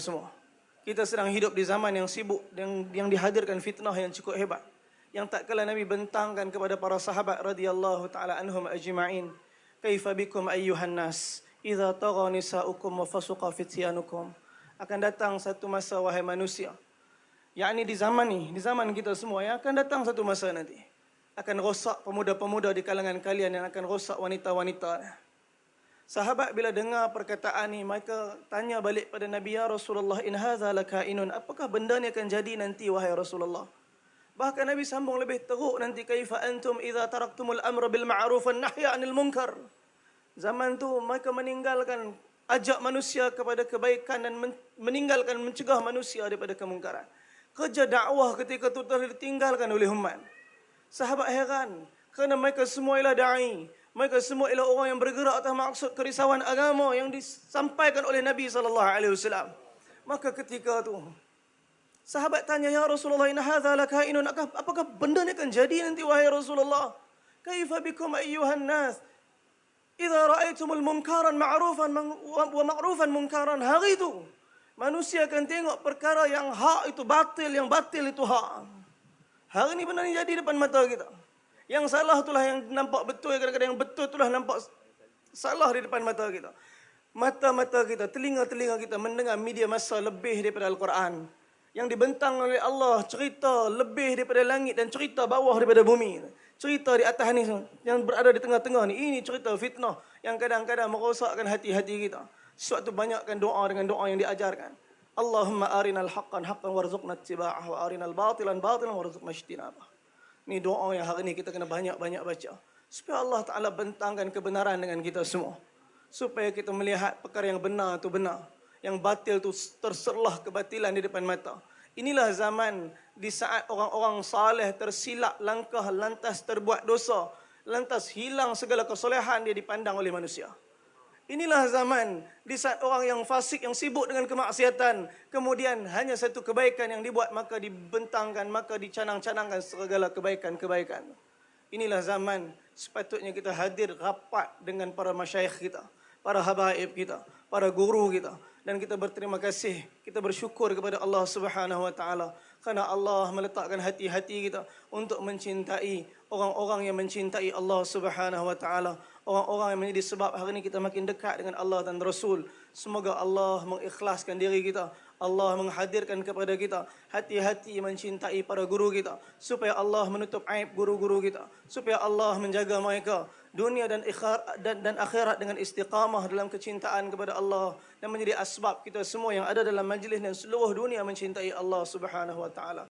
semua. Kita sedang hidup di zaman yang sibuk yang yang dihadirkan fitnah yang cukup hebat. Yang tak kala Nabi bentangkan kepada para sahabat radhiyallahu taala anhum ajma'in, "Kaifa bikum ayyuhan nas idza tagha nisa'ukum wa fasuqa fityanukum?" Akan datang satu masa wahai manusia. Yakni di zaman ni, di zaman kita semua ya akan datang satu masa nanti. Akan rosak pemuda-pemuda di kalangan kalian yang akan rosak wanita-wanita. Sahabat bila dengar perkataan ni mereka tanya balik pada Nabi ya Rasulullah in hadza lakainun apakah benda ni akan jadi nanti wahai Rasulullah? Bahkan Nabi sambung lebih teruk nanti kaifa antum idza taraktumul amra bil ma'ruf wan nahya 'anil munkar? Zaman tu mereka meninggalkan ajak manusia kepada kebaikan dan meninggalkan mencegah manusia daripada kemungkaran. Kerja dakwah ketika itu telah ditinggalkan oleh umat. Sahabat heran kerana mereka semua ialah dai mereka semua ialah orang yang bergerak atas maksud kerisauan agama yang disampaikan oleh Nabi wasallam. Maka ketika tu sahabat tanya ya Rasulullah inna hadza lakainun apakah benda ni akan jadi nanti wahai Rasulullah? Kaifa bikum ayyuhan nas? Idza ra'aitumul munkaran ma'rufan wa ma'rufan munkaran hari itu manusia akan tengok perkara yang hak itu batil yang batil itu hak. Hari ini benar ni jadi depan mata kita. Yang salah itulah yang nampak betul, kadang-kadang yang betul itulah nampak salah di depan mata kita. Mata-mata kita, telinga-telinga kita mendengar media masa lebih daripada Al-Quran. Yang dibentang oleh Allah cerita lebih daripada langit dan cerita bawah daripada bumi. Cerita di atas ni yang berada di tengah-tengah ni. Ini cerita fitnah yang kadang-kadang merosakkan hati-hati kita. Suatu banyakkan doa dengan doa yang diajarkan. Allahumma arinal haqqan haqqan warzuqna tiba'ah wa arinal batilan batilan warzuqna ijtinabah. Ini doa yang hari ini kita kena banyak-banyak baca. Supaya Allah Ta'ala bentangkan kebenaran dengan kita semua. Supaya kita melihat perkara yang benar itu benar. Yang batil itu terserlah kebatilan di depan mata. Inilah zaman di saat orang-orang saleh tersilap langkah lantas terbuat dosa. Lantas hilang segala kesolehan dia dipandang oleh manusia. Inilah zaman di saat orang yang fasik, yang sibuk dengan kemaksiatan. Kemudian hanya satu kebaikan yang dibuat, maka dibentangkan, maka dicanang-canangkan segala kebaikan-kebaikan. Inilah zaman sepatutnya kita hadir rapat dengan para masyayikh kita. Para habaib kita, para guru kita. Dan kita berterima kasih, kita bersyukur kepada Allah subhanahu wa ta'ala. Kerana Allah meletakkan hati-hati kita untuk mencintai orang-orang yang mencintai Allah subhanahu wa ta'ala orang-orang yang menjadi sebab hari ini kita makin dekat dengan Allah dan Rasul. Semoga Allah mengikhlaskan diri kita. Allah menghadirkan kepada kita hati-hati mencintai para guru kita. Supaya Allah menutup aib guru-guru kita. Supaya Allah menjaga mereka dunia dan, dan, dan akhirat dengan istiqamah dalam kecintaan kepada Allah. Dan menjadi asbab kita semua yang ada dalam majlis dan seluruh dunia mencintai Allah subhanahu wa ta'ala.